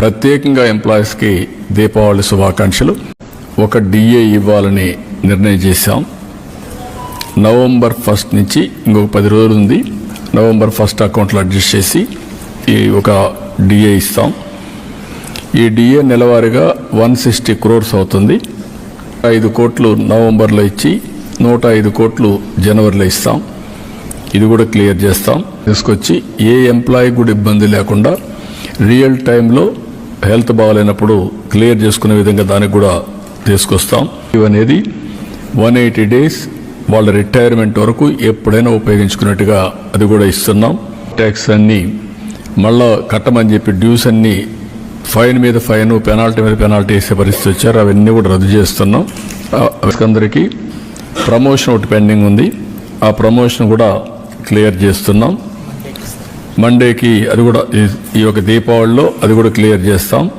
ప్రత్యేకంగా ఎంప్లాయీస్కి దీపావళి శుభాకాంక్షలు. ఒక డిఏ ఇవ్వాలని నిర్ణయం చేశాం. నవంబర్ ఫస్ట్ నుంచి ఇంకొక పది రోజులు ఉంది. నవంబర్ ఫస్ట్ అకౌంట్లో అడ్జస్ట్ చేసి ఈ ఒక డిఏ ఇస్తాం. ఈ డిఏ నెలవారీగా వన్ సిక్స్టీ క్రోర్స్ అవుతుంది. ఐదు కోట్లు నవంబర్లో ఇచ్చి నూట ఐదు కోట్లు జనవరిలో ఇస్తాం. ఇది కూడా క్లియర్ చేస్తాం. తీసుకొచ్చి ఏ ఎంప్లాయీ కూడా ఇబ్బంది లేకుండా రియల్ టైంలో హెల్త్ బాగాలేనప్పుడు క్లియర్ చేసుకునే విధంగా దానికి కూడా తీసుకొస్తాం. ఇవనేది వన్ ఎయిటీ డేస్ వాళ్ళ రిటైర్మెంట్ వరకు ఎప్పుడైనా ఉపయోగించుకున్నట్టుగా అది కూడా ఇస్తున్నాం. ట్యాక్స్ అన్నీ మళ్ళా కట్టమని చెప్పి డ్యూస్ అన్నీ ఫైన్ మీద ఫైన్ పెనాల్టీ మీద పెనాల్టీ వేసే పరిస్థితి వచ్చారు. అవన్నీ కూడా రద్దు చేస్తున్నాం. అందరికీ ప్రమోషన్ ఒకటి పెండింగ్ ఉంది. ఆ ప్రమోషన్ కూడా క్లియర్ చేస్తున్నాం. మండేకి అది కూడా ఈ- ఈ యొక్క దీపావళిలో అది కూడా క్లియర్ చేస్తాం.